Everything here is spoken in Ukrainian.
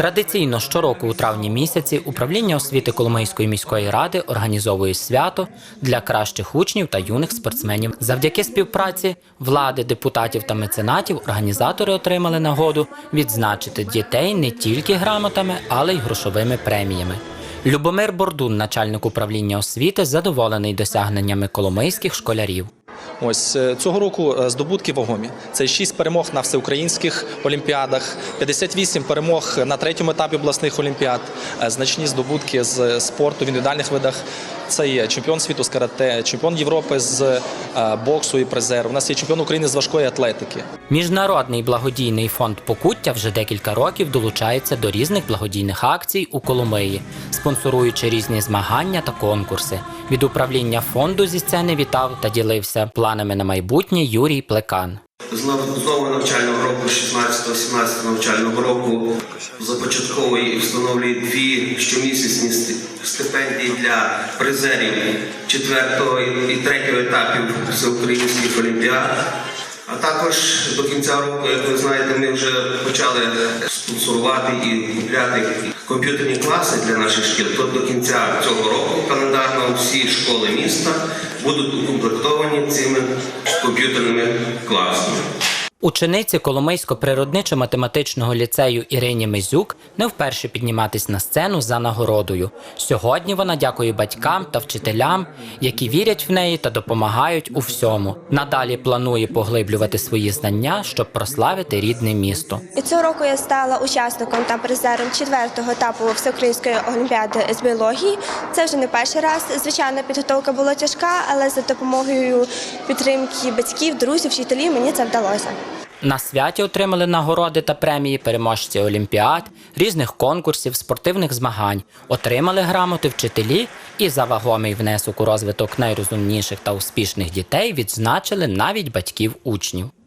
Традиційно щороку у травні місяці управління освіти Коломийської міської ради організовує свято для кращих учнів та юних спортсменів. Завдяки співпраці влади, депутатів та меценатів організатори отримали нагоду відзначити дітей не тільки грамотами, але й грошовими преміями. Любомир Бордун, начальник управління освіти, задоволений досягненнями коломийських школярів. Ось е, цього року е, здобутки вагомі. Це 6 перемог на всеукраїнських олімпіадах, 58 перемог на третьому етапі обласних олімпіад, е, значні здобутки з спорту в індивідуальних видах. Це є чемпіон світу з карате, чемпіон Європи з боксу і призер. У нас є чемпіон України з важкої атлетики. Міжнародний благодійний фонд Покуття вже декілька років долучається до різних благодійних акцій у Коломиї, спонсоруючи різні змагання та конкурси. Від управління фонду зі сцени вітав та ділився планами на майбутнє Юрій Плекан. З нового навчального року, 16-17 навчального року, започатковує і встановлює дві щомісячні стипендії для призерів 4 і 3 етапів всеукраїнських олімпіад. А також до кінця року, як ви знаєте, ми вже почали спонсорувати і купляти комп'ютерні класи для наших шкіл. Тобто до кінця цього року календарно всі школи міста будуть укомплектовані цими комп'ютерними класами. Учениці Коломийсько-природничо-математичного ліцею Ірині Мизюк не вперше підніматись на сцену за нагородою. Сьогодні вона дякує батькам та вчителям, які вірять в неї та допомагають у всьому. Надалі планує поглиблювати свої знання, щоб прославити рідне місто. І цього року я стала учасником та призером четвертого етапу всеукраїнської олімпіади з біології. Це вже не перший раз. Звичайно, підготовка була тяжка, але за допомогою підтримки батьків, друзів, вчителів мені це вдалося. На святі отримали нагороди та премії переможці олімпіад, різних конкурсів, спортивних змагань, отримали грамоти вчителі і за вагомий внесок у розвиток найрозумніших та успішних дітей відзначили навіть батьків учнів.